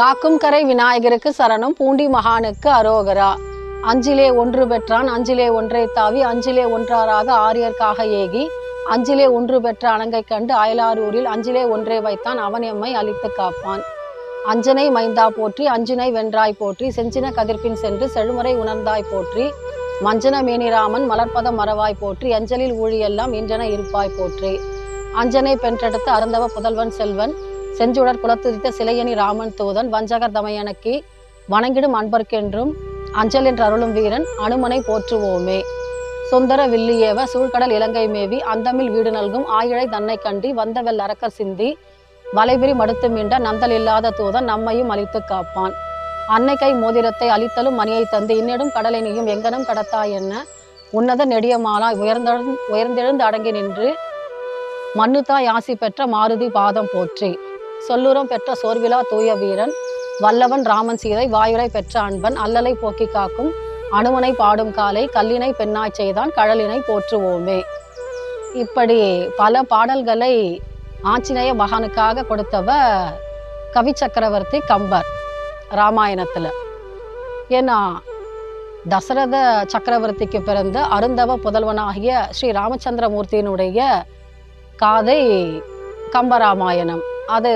காக்கும் கரை விநாயகருக்கு சரணம் பூண்டி மகானுக்கு அரோகரா. அஞ்சிலே ஒன்று பெற்றான் அஞ்சிலே ஒன்றை தாவி அஞ்சிலே ஒன்றாராக ஆரியர்க்காக ஏகி அஞ்சிலே ஒன்று பெற்ற அணங்கை கண்டு அயலாரூரில் அஞ்சிலே ஒன்றே வைத்தான் அவன் எம்மை அழித்து காப்பான். அஞ்சனை மைந்தா போற்றி அஞ்சினை வென்றாய் போற்றி செஞ்சின கதிர்பின் சென்று செழுமுறை உணர்ந்தாய் போற்றி மஞ்சன மேனிராமன் மலர்பதம் மறவாய் போற்றி அஞ்சலில் ஊழியெல்லாம் இன்றன இருப்பாய் போற்றி. அஞ்சனை பென்றெடுத்து அருந்தவ புதல்வன் செல்வன் செஞ்சுடர் குலத்துதித்த சிலையணி ராமன் தூதன் வஞ்சகர் தமையனுக்கு வணங்கிடும் அன்பர்க்கென்றும் அஞ்சல் என்று அருளும் வீரன் அனுமனை போற்றுவோமே. சுந்தர வில்லியேவ சூழ்கடல் இலங்கை மேவி அந்தமில் வீடு நல்கும் ஆயிழை தன்னை கண்டி வந்தவெல் அரக்கர் சிந்தி வலைவிரி மடுத்து மீண்ட நந்தல் இல்லாத தூதன் நம்மையும் அழித்து காப்பான். அன்னை கை மோதிரத்தை அழித்தலும் மணியை தந்து இன்னிடும் கடலை நீயும் எங்கனம் கடத்தாய் என்ன? உன்னத நெடியமாலாய் உயர்ந்த உயர்ந்தெழுந்து அடங்கி நின்று மண்ணுத்தாய் ஆசி பெற்ற மாருதி பாதம் போற்றி. சொல்லுரம் பெற்ற சோர்விலா தூய வீரன். வல்லவன் ராமன் சீதை வாயுரை பெற்ற அன்பன். அல்லலை போக்கி காக்கும் அனுமனை பாடும் காலை கல்லினை பெண்ணாய் செய்தான் கழலினை போற்றுவோமே. இப்படி பல பாடல்களை ஆஞ்சநேய மகானுக்காக கொடுத்தவ கவி சக்கரவர்த்தி கம்பர் ராமாயணத்தில். ஏன்னா தசரத சக்கரவர்த்திக்கு பிறந்த அருந்தவ புதல்வனாகிய ஸ்ரீ ராமச்சந்திரமூர்த்தியினுடைய காதை கம்பராமாயணம். அது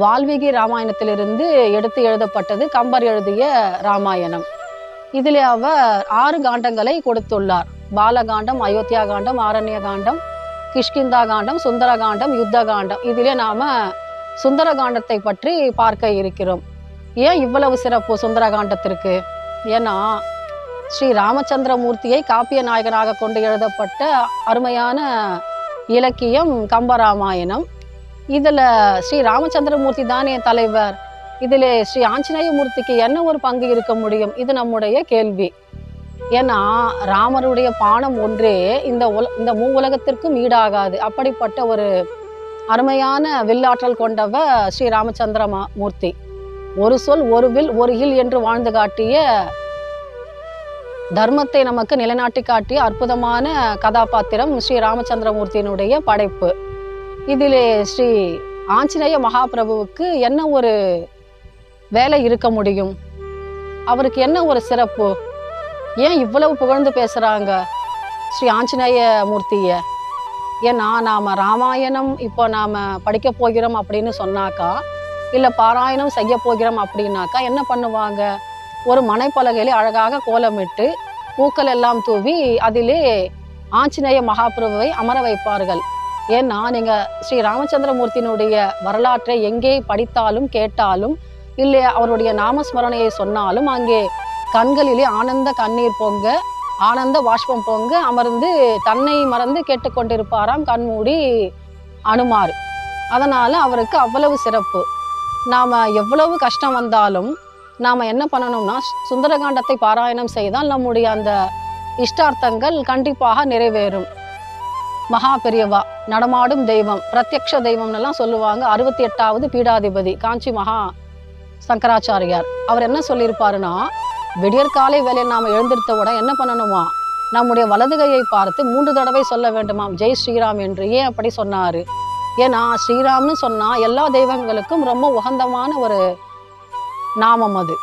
வால்மீகி ராமாயணத்திலிருந்து எடுத்து எழுதப்பட்டது கம்பர் எழுதிய ராமாயணம். இதில் அவர் ஆறு காண்டங்களை கொடுத்துள்ளார். பாலகாண்டம் அயோத்தியா காண்டம் ஆரண்ய காண்டம் கிஷ்கிந்தா காண்டம் சுந்தர காண்டம் யுத்த காண்டம். இதிலே நாம சுந்தர காண்டத்தை பற்றி பார்க்க இருக்கிறோம். ஏன் இவ்வளவு சிறப்பு சுந்தர காண்டத்திற்கு? ஏன்னா ஸ்ரீ ராமச்சந்திரமூர்த்தியை காப்பிய நாயகனாக கொண்டு எழுதப்பட்ட அருமையான இலக்கியம் கம்பராமாயணம். இதில் ஸ்ரீ ராமச்சந்திரமூர்த்தி தானே தலைவர் இதில் ஸ்ரீ ஆஞ்சநேயமூர்த்திக்கு என்ன ஒரு பங்கு இருக்க முடியும்? இது நம்முடைய கேள்வி. ஏன்னா ராமருடைய பானம் ஒன்றே இந்த உல இந்த மூ உலகத்திற்கும் ஈடாகாது. அப்படிப்பட்ட ஒரு அருமையான வில்லாற்றல் கொண்டவ ஸ்ரீ ராமச்சந்திர மா- மூர்த்தி ஒரு சொல் ஒரு வில் ஒரு இல் என்று வாழ்ந்து காட்டிய தர்மத்தை நமக்கு நிலைநாட்டி காட்டிய அற்புதமான கதாபாத்திரம் ஸ்ரீ ராமச்சந்திரமூர்த்தியினுடைய படைப்பு. இதிலே ஸ்ரீ ஆஞ்சநேய மகாபிரபுவுக்கு என்ன ஒரு வேலை இருக்க முடியும்? அவருக்கு என்ன ஒரு சிறப்பு? ஏன் இவ்வளவு புகழ்ந்து பேசுகிறாங்க ஸ்ரீ ஆஞ்சநேய மூர்த்தியை? ஏன்னா நாம் ராமாயணம் இப்போ நாம் படிக்க போகிறோம் அப்படின்னு சொன்னாக்கா இல்லை பாராயணம் செய்ய போகிறோம் அப்படின்னாக்கா என்ன பண்ணுவாங்க? ஒரு மனைப்பலகையில் அழகாக கோலமிட்டு பூக்கள் எல்லாம் தூவி அதிலே ஆஞ்சநேய மகாபிரபுவை அமர வைப்பார்கள். ஏன்னா நீங்கள் ஸ்ரீ ராமச்சந்திரமூர்த்தியினுடைய வரலாற்றை எங்கே படித்தாலும் கேட்டாலும் இல்லை அவருடைய நாமஸ்மரணையை சொன்னாலும் அங்கே கண்களிலே ஆனந்த கண்ணீர் பொங்க ஆனந்த வாஷ்பம் பொங்க அமர்ந்து தன்னை மறந்து கேட்டுக்கொண்டிருப்பாராம் கண்மூடி அனுமார். அதனால் அவருக்கு அவ்வளவு சிறப்பு. நாம் எவ்வளவு கஷ்டம் வந்தாலும் நாம் என்ன பண்ணணும்னா சுந்தரகாண்டத்தை பாராயணம் செய்தால் நம்முடைய அந்த இஷ்டார்த்தங்கள் கண்டிப்பாக நிறைவேறும். மகா பெரியவா நடமாடும் தெய்வம். பிரத்யக்ஷ தெய்வம்னெல்லாம் சொல்லுவாங்க. அறுபத்தி எட்டாவது பீடாதிபதி காஞ்சி மகா சங்கராச்சாரியார். அவர் என்ன சொல்லியிருப்பாருன்னா விடியற்காலை வேலையில் நாம் எழுந்திருத்தவுடன் என்ன பண்ணணுமா? நம்முடைய வலது கையை பார்த்து மூன்று தடவை சொல்ல வேண்டுமாம். ஜெய் ஸ்ரீராம் என்று. ஏன் அப்படி சொன்னார்? ஏன்னா ஸ்ரீராம்னு சொன்னால் எல்லா தெய்வங்களுக்கும் ரொம்ப உகந்தமான ஒரு நாமம் அது.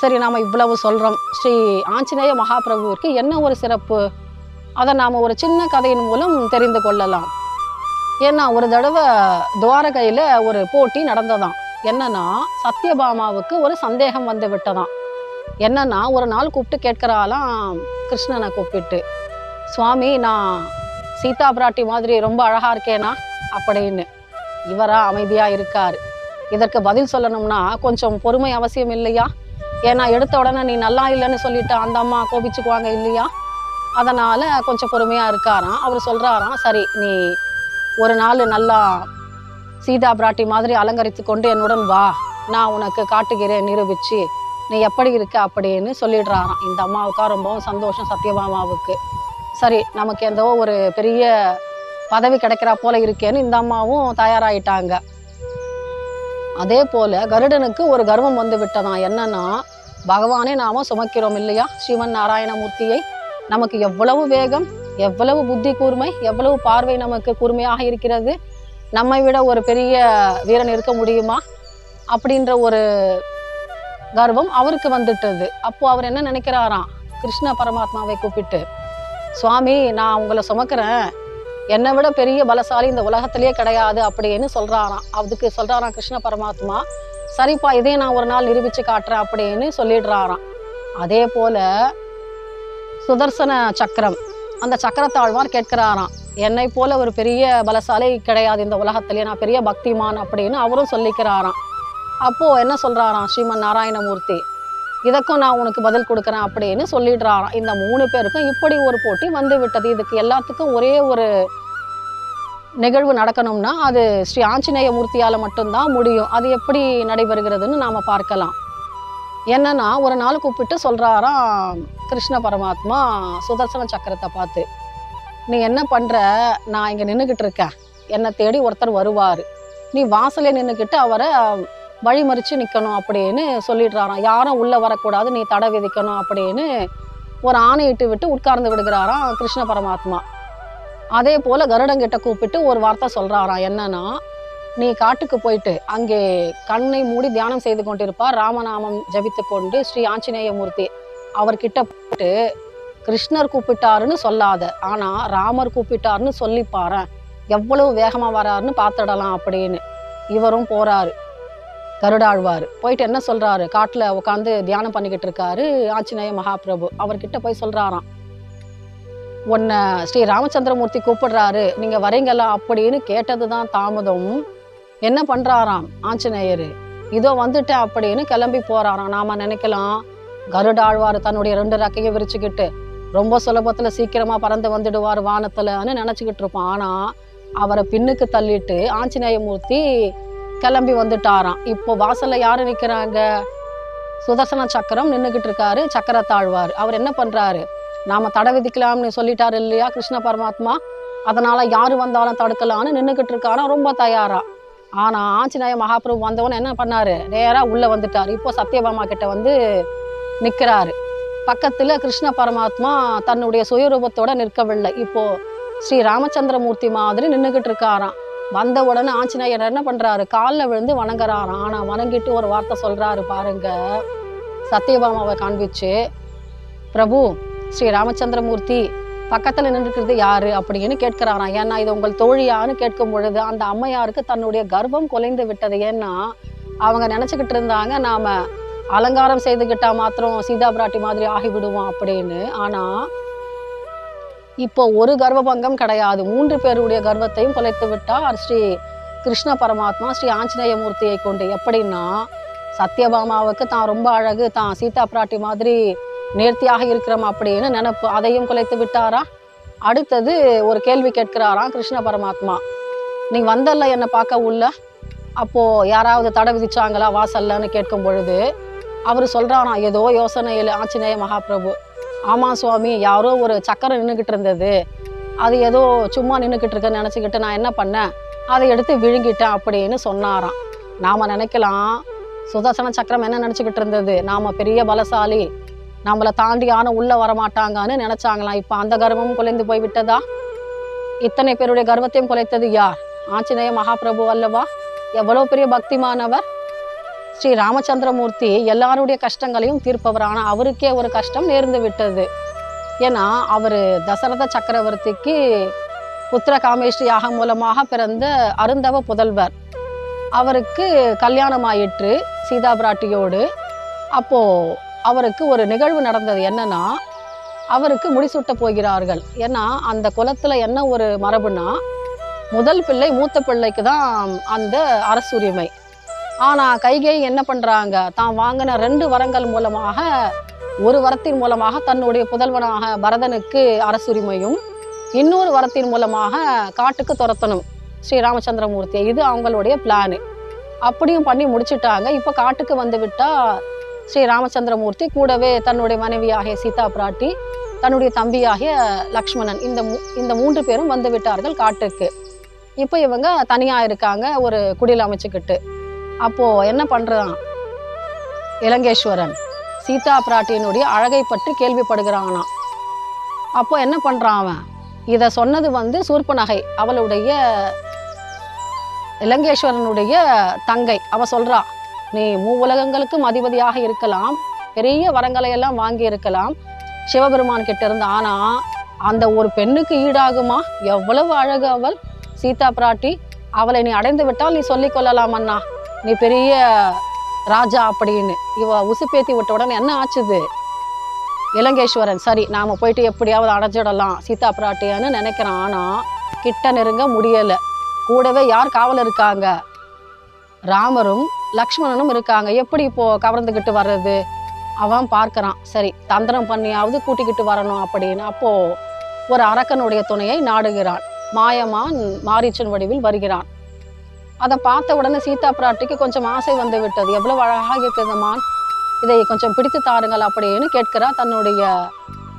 சரி நாம் இவ்வளவு சொல்கிறோம் ஸ்ரீ ஆஞ்சநேய மகாபிரபுவிற்கு என்ன ஒரு சிறப்பு? அதை நாம் ஒரு சின்ன கதையின் மூலம் தெரிந்து கொள்ளலாம். ஏன்னா ஒரு தடவை துவாரகையில் ஒரு போட்டி நடந்ததாம். என்னன்னா சத்யபாமாவுக்கு ஒரு சந்தேகம் வந்து விட்டதாம். என்னன்னா ஒரு நாள் கூப்பிட்டு கேட்கிறாளாம் கிருஷ்ணனை கூப்பிட்டு. சுவாமி நான் சீதா பிராட்டி மாதிரி ரொம்ப அழகாக இருக்கேனா? அப்படின்னு. இவரா அமைதியாக இருக்கார். இதற்கு பதில் சொல்லணும்னா கொஞ்சம் பொறுமை அவசியம் இல்லையா? ஏன்னா எடுத்த உடனே நீ நல்லா இல்லைன்னு சொல்லிட்டு அந்த அம்மா கோபிச்சுக்குவாங்க இல்லையா? அதனால் கொஞ்சம் பொறுமையாக இருக்காராம். அவர் சொல்கிறாராம் சரி நீ ஒரு நாள் நல்லா சீதா பிராட்டி மாதிரி அலங்கரித்து கொண்டு என்னுடன் வா. நான் உனக்கு காட்டுகிறேன் நிரூபித்து நீ எப்படி இருக்க? அப்படின்னு சொல்லிடுறாராம். இந்த அம்மாவுக்கா ரொம்பவும் சந்தோஷம் சத்யபாமாவுக்கு சரி நமக்கு எந்தவோ ஒரு பெரிய பதவி கிடைக்கிறா போல இருக்கேன்னு இந்த அம்மாவும் தயாராகிட்டாங்க அதே போல கருடனுக்கு ஒரு கர்வம் வந்து விட்டதான் என்னன்னா பகவானே நாம சுமக்கிறோம் இல்லையா? ஸ்ரீமன் நாராயணமூர்த்தியை நமக்கு எவ்வளவு வேகம் எவ்வளவு புத்தி கூர்மை எவ்வளவு பார்வை நமக்கு கூர்மையாக இருக்கிறது? நம்மை விட ஒரு பெரிய வீரன் இருக்க முடியுமா? அப்படின்ற ஒரு கர்வம் அவருக்கு வந்துட்டது. அப்போ அவர் என்ன நினைக்கிறாராம்? கிருஷ்ண பரமாத்மாவை கூப்பிட்டு சுவாமி நான் உங்களை சுமக்கிறேன். என்னை விட பெரிய பலசாலி இந்த உலகத்திலேயே கிடையாது அப்படின்னு சொல்றாராம். அதுக்கு சொல்றாராம் கிருஷ்ண பரமாத்மா சரிப்பா இதே நான் ஒரு நாள் நிரூபிச்சு காட்டுறேன் அப்படின்னு சொல்லிடுறாராம். அதே போல சுதர்சன சக்கரம். அந்த சக்கரத்தாழ்வார் கேட்கிறாராம் என்னை போல ஒரு பெரிய பலசாலை கிடையாது இந்த உலகத்திலே. நான் பெரிய பக்திமான் அப்படின்னு அவரும் சொல்லிக்கிறாராம். அப்போது என்ன சொல்கிறாராம் ஸ்ரீமன் நாராயணமூர்த்தி இதற்கும் நான் உனக்கு பதில் கொடுக்குறேன் அப்படின்னு சொல்லிடுறாராம். இந்த மூணு பேருக்கும் இப்படி ஒரு போட்டி வந்து விட்டது இதுக்கு எல்லாத்துக்கும் ஒரே ஒரு நிகழ்வு நடக்கணும்னா அது ஸ்ரீ ஆஞ்சநேய மூர்த்தியால் மட்டும்தான் முடியும். அது எப்படி நடைபெறுகிறதுன்னு நாம் பார்க்கலாம். என்னன்னா ஒரு நாள் கூப்பிட்டு சொல்கிறாராம் கிருஷ்ண பரமாத்மா சுதர்சன சக்கரத்தை பார்த்து நீ என்ன பண்ணுற நான் இங்கே நின்றுக்கிட்டு இருக்கேன். என்னை தேடி ஒருத்தர் வருவார். நீ வாசலே நின்றுக்கிட்டு அவரை வழிமறித்து நிற்கணும் அப்படின்னு சொல்லிடுறாராம். யாரும் உள்ளே வரக்கூடாது நீ தடை விதிக்கணும் அப்படின்னு ஒரு ஆணையிட்டு விட்டு உட்கார்ந்து விடுகிறாராம் கிருஷ்ண பரமாத்மா. அதே போல் கருடங்கிட்ட கூப்பிட்டு ஒரு வார்த்தை சொல்கிறாராம் என்னன்னா நீ காட்டுக்கு போயிட்டு அங்கே கண்ணை மூடி தியானம் செய்து கொண்டிருப்பார். ராமநாமம் ஜபித்து கொண்டு ஸ்ரீ ஆஞ்சநேய மூர்த்தி அவர்கிட்ட போயிட்டு கிருஷ்ணர் கூப்பிட்டாருன்னு சொல்லாத. ஆனால் ராமர் கூப்பிட்டாருன்னு சொல்லி பாரேன். எவ்வளவு வேகமாக வராருன்னு பார்த்துடலாம் அப்படின்னு. இவரும் போறாரு. கருடாழ்வார். போயிட்டு என்ன சொல்கிறாரு காட்டில் உட்காந்து தியானம் பண்ணிக்கிட்டு இருக்காரு ஆஞ்சநேய மகாபிரபு. அவர்கிட்ட போய் சொல்கிறாராம் உன்னை ஸ்ரீ ராமச்சந்திரமூர்த்தி கூப்பிடுறாரு. நீங்கள் வரீங்களா? அப்படின்னு கேட்டதுதான் தாமதம். என்ன பண்ணுறாராம் ஆஞ்சநேயர்? இதோ வந்துட்டேன் அப்படின்னு கிளம்பி போகிறாராம் நாம் நினைக்கலாம் கருடாழ்வார் தன்னுடைய ரெண்டு ரெக்கையை விரிச்சுக்கிட்டு ரொம்ப சுலபத்தில் சீக்கிரமா பறந்து வந்துடுவார் வானத்துலன்னு நினச்சிக்கிட்டு இருப்போம் ஆனால் அவரை பின்னுக்கு தள்ளிட்டு ஆஞ்சநேய மூர்த்தி கிளம்பி வந்துட்டாராம். இப்போ வாசல்ல யாரு நிற்கிறாங்க சுதர்சன சக்கரம் நின்றுக்கிட்டு இருக்காரு சக்கரத்தாழ்வார். அவர் என்ன பண்றாரு? நாம தடை விதிக்கலாம்னு சொல்லிட்டாரு இல்லையா கிருஷ்ண பரமாத்மா? அதனால யாரு வந்தாலும் தடுக்கலாம்னு நின்றுக்கிட்டு இருக்காரா ரொம்ப தயாரா. ஆனா ஆஞ்சநேய மகாபிரபு வந்தவன் என்ன பண்ணாரு? நேராக உள்ள வந்துட்டார். இப்போ சத்யபாமா கிட்ட வந்து நிற்கிறாரு பக்கத்தில் கிருஷ்ண பரமாத்மா தன்னுடைய சுயரூபத்தோட நிற்கவில்லை. இப்போ ஸ்ரீ ராமச்சந்திரமூர்த்தி மாதிரி நின்றுக்கிட்டு இருக்காராம். வந்த உடனே ஆஞ்சநேயர் என்ன பண்ணுறாரு காலில் விழுந்து வணங்குறாராம். ஆனால் வணங்கிட்டு ஒரு வார்த்தை சொல்கிறாரு பாருங்க. சத்யபாமாவை காண்பிச்சு பிரபு ஸ்ரீ ராமச்சந்திரமூர்த்தி பக்கத்தில் நின்றுக்கிறது யாரு? அப்படின்னு கேட்கிறாராம். ஏன்னா இது உங்கள் தோழியான்னு கேட்கும் பொழுது அந்த அம்மையாருக்கு தன்னுடைய கர்ப்பம் குலைந்து விட்டது. ஏன்னா அவங்க நினச்சிக்கிட்டு இருந்தாங்க நாம் அலங்காரம் செய்துக்கிட்டா மாத்திரம் சீதா பிராட்டி மாதிரி ஆகிவிடுவோம் அப்படின்னு. ஆனா இப்போ ஒரு கர்வபங்கம் கிடையாது. மூன்று பேருடைய கர்வத்தையும் குலைத்து விட்டார் ஸ்ரீ கிருஷ்ண பரமாத்மா ஸ்ரீ ஆஞ்சநேய மூர்த்தியை கொண்டு. எப்படின்னா சத்யபாமாவுக்கு தான் ரொம்ப அழகு தான் சீதா பிராட்டி மாதிரி நேர்த்தியாக இருக்கிறோம் அப்படின்னு நினப்பு. அதையும் குலைத்து விட்டாரா? அடுத்தது ஒரு கேள்வி கேட்கிறாராம் கிருஷ்ண பரமாத்மா. நீ வந்தல்ல என்னை பார்க்க உள்ள? அப்போ யாராவது தடை விதிச்சாங்களா வாசல்லன்னு கேட்கும் பொழுது அவர் சொல்கிறானா ஏதோ யோசனையில் ஆஞ்சநேய மகாபிரபு. ஆமாம் சுவாமி யாரோ ஒரு சக்கரம் நின்றுக்கிட்டு இருந்தது. அது ஏதோ சும்மா நின்றுக்கிட்டு இருக்க நினச்சிக்கிட்டு நான் என்ன பண்ணேன்? அதை எடுத்து விழுங்கிட்டேன் அப்படின்னு சொன்னாராம். நாம் நினைக்கலாம் சுதர்சன சக்கரம் என்ன நினச்சிக்கிட்டு இருந்தது? நாம் பெரிய பலசாலி. நம்மளை தாண்டி யாரும் உள்ளே வரமாட்டாங்கன்னு நினச்சாங்களாம். இப்போ அந்த கர்வமும் குலைந்து போய் விட்டதா? இத்தனை பேருடைய கர்வத்தையும் குலைத்தது யார்? ஆஞ்சநேய மகாபிரபு அல்லவா? எவ்வளோ பெரிய பக்திமானவர். ஸ்ரீ ராமச்சந்திரமூர்த்தி எல்லாருடைய கஷ்டங்களையும் தீர்ப்பவர் ஆனால் அவருக்கே ஒரு கஷ்டம் நேர்ந்து விட்டது. ஏன்னா அவர் தசரத சக்கரவர்த்திக்கு புத்திர காமேஷ்டி யாகம் மூலமாக பிறந்த அருந்தவ புதல்வர். அவருக்கு கல்யாணம் ஆயிற்று சீதா பிராட்டியோடு. அப்போது அவருக்கு ஒரு நிகழ்வு நடந்தது என்னன்னா அவருக்கு முடிசூட்ட போகிறார்கள். ஏன்னா அந்த குலத்தில் என்ன ஒரு மரபுனா முதல் பிள்ளை மூத்த பிள்ளைக்கு தான் அந்த அரசுரிமை. ஆனால் கைகை என்ன பண்ணுறாங்க தான் வாங்கின ரெண்டு வரங்கள் மூலமாக ஒரு வரத்தின் மூலமாக தன்னுடைய புதல்வனாக பரதனுக்கு அரசுரிமையும் இன்னொரு வரத்தின் மூலமாக காட்டுக்கு துரத்தணும். ஸ்ரீ ராமச்சந்திரமூர்த்தி இது அவங்களுடைய பிளானு அப்படியும் பண்ணி முடிச்சுட்டாங்க. இப்போ காட்டுக்கு வந்து விட்டால் ஸ்ரீ ராமச்சந்திரமூர்த்தி கூடவே தன்னுடைய மனைவியாகிய சீதா பிராட்டி தன்னுடைய தம்பியாகிய லக்ஷ்மணன் இந்த மூ- இந்த மூன்று பேரும் வந்து விட்டார்கள் காட்டுக்கு. இப்போ இவங்க தனியாக இருக்காங்க ஒரு குடியில் அமைச்சுக்கிட்டு. அப்போ என்ன பண்றான்? இலங்கேஸ்வரன் சீதா பிராட்டியினுடைய அழகை பற்றி கேள்விப்படுகிறானா அப்போ என்ன பண்றான் அவன்? இதை சொன்னது வந்து சூர்பநகை அவளுடைய இலங்கேஸ்வரனுடைய தங்கை. அவ சொல்றா நீ மூவுலகங்களுக்கும் அதிபதியாக இருக்கலாம். பெரிய வரங்களை எல்லாம் வாங்கி இருக்கலாம். சிவபெருமான் கிட்ட இருந்து ஆனா அந்த ஒரு பெண்ணுக்கு ஈடாகுமா? எவ்வளவு அழகு அவள். சீதா பிராட்டி அவளை நீ அடைந்து விட்டால் நீ சொல்லிக் கொள்ளலாம் அண்ணா. நீ பெரிய ராஜா அப்படின்னு. இவ உசுப்பேத்தி விட்ட உடனே என்ன ஆச்சுது? இலங்கேஸ்வரன் சரி நாம் போயிட்டு எப்படியாவது அடைஞ்சிடலாம் சீதா பிராட்டியான்னு நினைக்கிறான். ஆனால் கிட்ட நெருங்க முடியலை. கூடவே யார் காவல் இருக்காங்க? ராமரும் லக்ஷ்மணனும் இருக்காங்க. எப்படி இப்போ கவர்ந்துக்கிட்டு வர்றது? அவன் பார்க்குறான். சரி தந்திரம் பண்ணியாவது கூட்டிக்கிட்டு வரணும் அப்படின்னு. அப்போது ஒரு அரக்கனுடைய துணையை நாடுகிறான். மாயமான் மாரீச்சன் வடிவில் வருகிறான். அதை பார்த்த உடனே சீதா பிராட்டிக்கு கொஞ்சம் ஆசை வந்து விட்டது. எவ்வளவு அழகாக இருக்குது மான். இதை கொஞ்சம் பிடித்து தாருங்கள் அப்படின்னு கேட்கிறா தன்னுடைய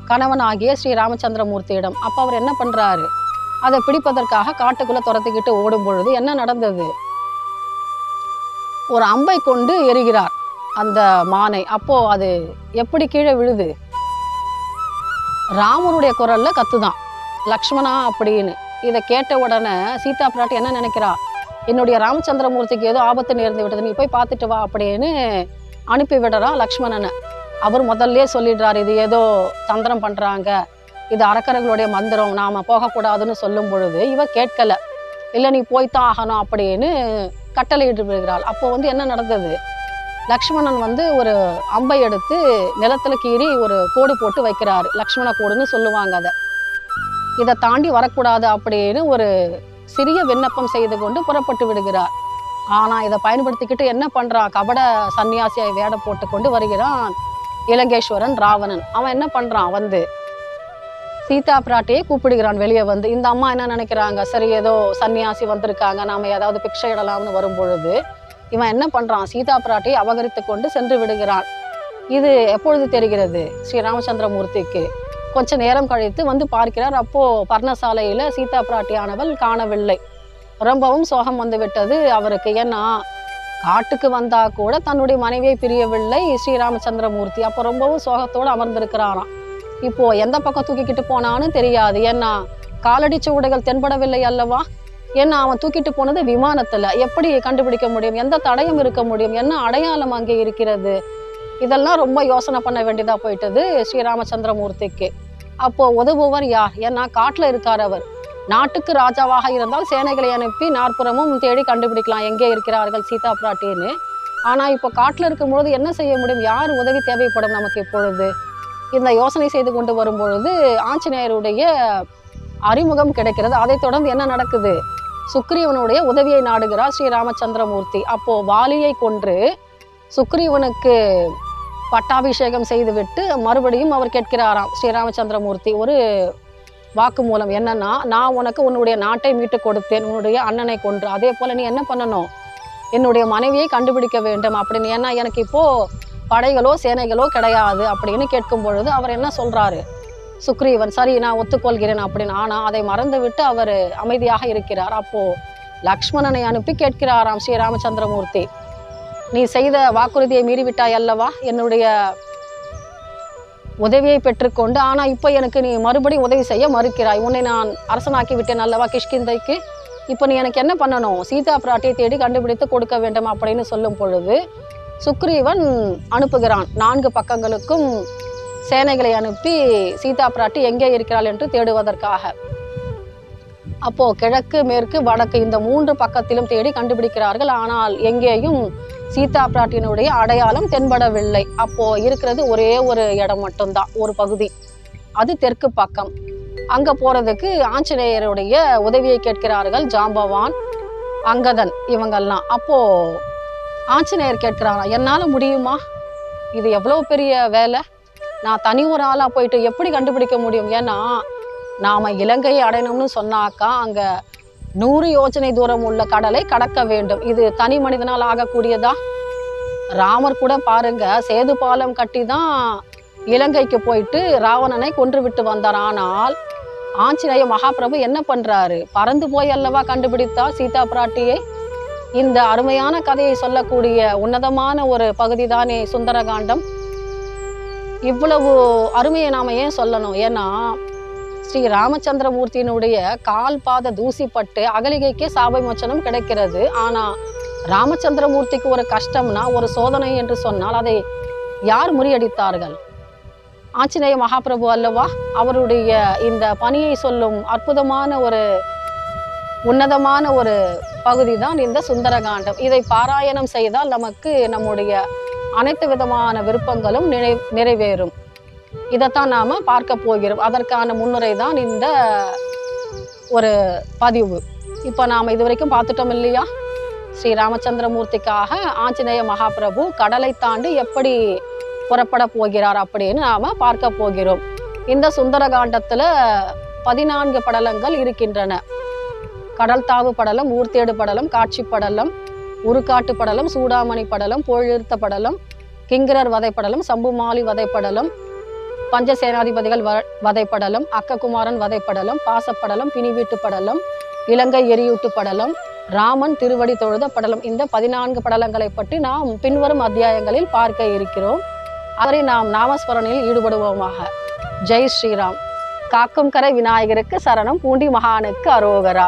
கணவன் ஆகிய ஸ்ரீ ராமச்சந்திரமூர்த்தியிடம். அப்போ அவர் என்ன பண்ணுறாரு அதை பிடிப்பதற்காக காட்டுக்குள்ளே துரத்திக்கிட்டு ஓடும் பொழுது என்ன நடந்தது? ஒரு அம்பை கொண்டு எரிகிறார் அந்த மானை. அப்போ அது எப்படி கீழே விழுது? ராமனுடைய குரல்ல கத்துதான். லக்ஷ்மணா அப்படின்னு இதை கேட்ட உடனே சீதா பிராட்டி என்ன நினைக்கிறா என்னுடைய ராமச்சந்திரமூர்த்திக்கு ஏதோ ஆபத்து நேர்ந்து விட்டது. நீ போய் பார்த்துட்டு வா அப்படின்னு அனுப்பி விடுறான் லக்ஷ்மணனை. அவர் முதல்ல சொல்லிடுறாரு இது ஏதோ தந்திரம் பண்ணுறாங்க இது அரக்கர்களுடைய மந்திரம் நாம் போகக்கூடாதுன்னு சொல்லும் பொழுது இவ கேட்கலை. இல்லை நீ போய்த்தான் ஆகணும் அப்படின்னு கட்டளையிட்டு விடுகிறாள். அப்போ வந்து என்ன நடந்தது? லக்ஷ்மணன் வந்து ஒரு அம்பை எடுத்து நிலத்துல கீறி ஒரு கோடு போட்டு வைக்கிறாரு. லக்ஷ்மண கோடுன்னு சொல்லுவாங்க அதை. இதை தாண்டி வரக்கூடாது அப்படின்னு ஒரு சிறிய விண்ணப்பம் செய்து கொண்டு புறப்பட்டு விடுகிறார். ஆனால் இதை பயன்படுத்திக்கிட்டு என்ன பண்ணுறான் கபட சன்னியாசியை வேட போட்டு கொண்டு வருகிறான் இலங்கேஸ்வரன் ராவணன். அவன் என்ன பண்ணுறான் வந்து சீதா பிராட்டியை கூப்பிடுகிறான். வெளியே வந்து இந்த அம்மா என்ன நினைக்கிறாங்க? சரி ஏதோ சன்னியாசி வந்திருக்காங்க. நாம ஏதாவது பிக்ஷை இடலாம்னு வரும் பொழுது இவன் என்ன பண்ணுறான் சீதா பிராட்டியை அபகரித்து கொண்டு சென்று விடுகிறான். இது எப்பொழுது தெரிகிறது? ஸ்ரீ ராமச்சந்திரமூர்த்திக்கு கொஞ்ச நேரம் கழித்து வந்து பார்க்கிறார். அப்போ பர்ணசாலையில சீதா பிராட்டியானவள் காணவில்லை. ரொம்பவும் சோகம் வந்து விட்டது அவருக்கு. ஏன்னா காட்டுக்கு வந்தா கூட தன்னுடைய மனைவியை பிரியவில்லை ஸ்ரீராமச்சந்திரமூர்த்தி. அப்போ ரொம்பவும் சோகத்தோடு அமர்ந்திருக்கிறாராம். இப்போ எந்த பக்கம் தூக்கிக்கிட்டு போனான்னு தெரியாது. ஏன்னா காலடி சுவடுகள் தென்படவில்லை அல்லவா? ஏன்னா அவன் தூக்கிட்டு போனது விமானத்துல. எப்படி கண்டுபிடிக்க முடியும்? எந்த தடயம் இருக்க முடியும்? என்ன அடையாளம் அங்கே இருக்கிறது? இதெல்லாம் ரொம்ப யோசனை பண்ண வேண்டியதாக போயிட்டது ஸ்ரீராமச்சந்திரமூர்த்திக்கு. அப்போது உதவுவர் யார்? ஏன்னா காட்டில் இருக்கார் அவர். நாட்டுக்கு ராஜாவாக இருந்தால் சேனைகளை அனுப்பி நாற்புறமும் தேடி கண்டுபிடிக்கலாம். எங்கே இருக்கிறார்கள் சீதா பிராட்டின்னு. ஆனால் இப்போ காட்டில் இருக்கும்பொழுது என்ன செய்ய முடியும்? யார் உதவி தேவைப்படும் நமக்கு இப்பொழுது? இந்த யோசனை செய்து கொண்டு வரும்பொழுது ஆஞ்சநேயருடைய அறிமுகம் கிடைக்கிறது. அதைத் தொடர்ந்து என்ன நடக்குது? சுக்ரீவனுடைய உதவியை நாடுகிறார் ஸ்ரீ ராமச்சந்திரமூர்த்தி அப்போது வாலியை கொன்று சுக்ரீவனுக்கு பட்டாபிஷேகம் செய்துவிட்டு மறுபடியும் அவர் கேட்கிறாராம் ஸ்ரீராமச்சந்திரமூர்த்தி ஒரு வாக்குமூலம் என்னன்னா நான் உனக்கு உன்னுடைய நாட்டை மீட்டு கொடுத்தேன் உன்னுடைய அண்ணனை கொன்று. அதே போல் நீ என்ன பண்ணணும்? என்னுடைய மனைவியை கண்டுபிடிக்க வேண்டும். அப்படின்னு ஏன்னா எனக்கு இப்போது படைகளோ சேனைகளோ கிடையாது. அப்படின்னு கேட்கும் பொழுது அவர் என்ன சொல்கிறாரு சுக்ரீவன் சரி நான் ஒத்துக்கொள்கிறேன் அப்படின்னு. ஆனால் அதை மறந்துவிட்டு அவர் அமைதியாக இருக்கிறார். அப்போது லக்ஷ்மணனை அனுப்பி கேட்கிறாராம் ஸ்ரீராமச்சந்திரமூர்த்தி. நீ செய்த வாக்குறுதியை மீறிவிட்டாய் அல்லவா? என்னுடைய உதவியை பெற்றுக்கொண்டு ஆனால் இப்போ எனக்கு நீ மறுபடியும் உதவி செய்ய மறுக்கிறாய். உன்னை நான் அரசனாக்கி விட்டேன் அல்லவா கிஷ்கிந்தைக்கு? இப்போ நீ எனக்கு என்ன பண்ணணும்? சீதா பிராட்டியை தேடி கண்டுபிடித்து கொடுக்க வேண்டும் அப்படின்னு சொல்லும் பொழுது சுக்ரீவன் அனுப்புகிறான். நான்கு பக்கங்களுக்கும் சேனைகளை அனுப்பி சீதா பிராட்டி எங்கே இருக்கிறாள் என்று தேடுவதற்காக. அப்போ கிழக்கு மேற்கு வடக்கு இந்த மூன்று பக்கத்திலும் தேடி கண்டுபிடிக்கிறார்கள். ஆனால் எங்கேயும் சீதா பிராட்டியினுடைய அடையாளம் தென்படவில்லை. அப்போ இருக்கிறது ஒரே ஒரு இடம் மட்டும்தான் ஒரு பகுதி. அது தெற்கு பக்கம். அங்க போறதுக்கு ஆஞ்சநேயருடைய உதவியை கேட்கிறார்கள் ஜாம்பவான் அங்கதன் இவங்கெல்லாம் அப்போ ஆஞ்சநேயர் கேட்கிறாங்க என்னால முடியுமா? இது எவ்வளவு பெரிய வேலை? நான் தனி ஒரு ஆளா போயிட்டு எப்படி கண்டுபிடிக்க முடியும்? ஏன்னா நாம் இலங்கையை அடையணும்னு சொன்னாக்கா அங்கே நூறு யோஜனை தூரம் உள்ள கடலை கடக்க வேண்டும். இது தனி மனிதனால் ஆகக்கூடியதா? ராமர் கூட பாருங்க சேது பாலம் கட்டி தான் இலங்கைக்கு போயிட்டு ராவணனை கொன்று விட்டு வந்தார். ஆனால் ஆஞ்சநேய மகாபிரபு என்ன பண்றாரு? பறந்து போய் அல்லவா கண்டுபிடித்தார் சீதா பிராட்டியை? இந்த அருமையான கதையை சொல்லக்கூடிய உன்னதமான ஒரு பகுதி தானே சுந்தரகாண்டம். இவ்வளவு அருமையை நாம ஏன் சொல்லணும்? ஏன்னா ஸ்ரீ ராமச்சந்திரமூர்த்தியினுடைய கால் பாத தூசிப்பட்டு அகலிகைக்கே சாபமோச்சனம் கிடைக்கிறது. ஆனால் ராமச்சந்திரமூர்த்திக்கு ஒரு கஷ்டம்னா ஒரு சோதனை என்று சொன்னால் அதை யார் முறியடித்தார்கள்? ஆஞ்சநேய மகாபிரபு அல்லவா? அவருடைய இந்த பணியை சொல்லும் அற்புதமான ஒரு உன்னதமான ஒரு பகுதி தான் இந்த சுந்தரகாண்டம். இதை பாராயணம் செய்தால் நமக்கு நம்முடைய அனைத்து விதமான விருப்பங்களும் நிறை நிறைவேறும். இதைத்தான் நாம் பார்க்க போகிறோம். அதற்கான முன்னுரை தான் இந்த ஒரு பதிவு. இப்போ நாம் இதுவரைக்கும் பார்த்துட்டோம் இல்லையா? ஸ்ரீ ராமச்சந்திரமூர்த்திக்காக ஆஞ்சநேய மகாபிரபு கடலை தாண்டி எப்படி புறப்பட போகிறார் அப்படின்னு நாம் பார்க்க போகிறோம். இந்த சுந்தரகாண்டத்தில் பதினான்கு படலங்கள் இருக்கின்றன. கடல் தாவு படலம் ஊர்த்தேடு படலம் காட்சி படலம் உருக்காட்டு படலம் சூடாமணி படலம் போழிருத்த படலம் கிங்கரர் வதைப்படலம் சம்புமாலி வதைப்படலம் பஞ்சசேனாதிபதிகள் வ வதைப்படலம் அக்ககுமாரன் வதைப்படலம் பாசப்படலம் பிணிவீட்டு படலம் இலங்கை எரியூட்டு படலம் ராமன் திருவடி தொழுத படலம் இந்த பதினான்கு படலங்களை பற்றி நாம் பின்வரும் அத்தியாயங்களில் பார்க்க இருக்கிறோம். அவரை நாம் நாமஸ்மரணையில் ஈடுபடுவோமாக. ஜெய் ஸ்ரீராம். காக்கும் கரை விநாயகருக்கு சரணம் பூண்டி மகானுக்கு அரோகரா.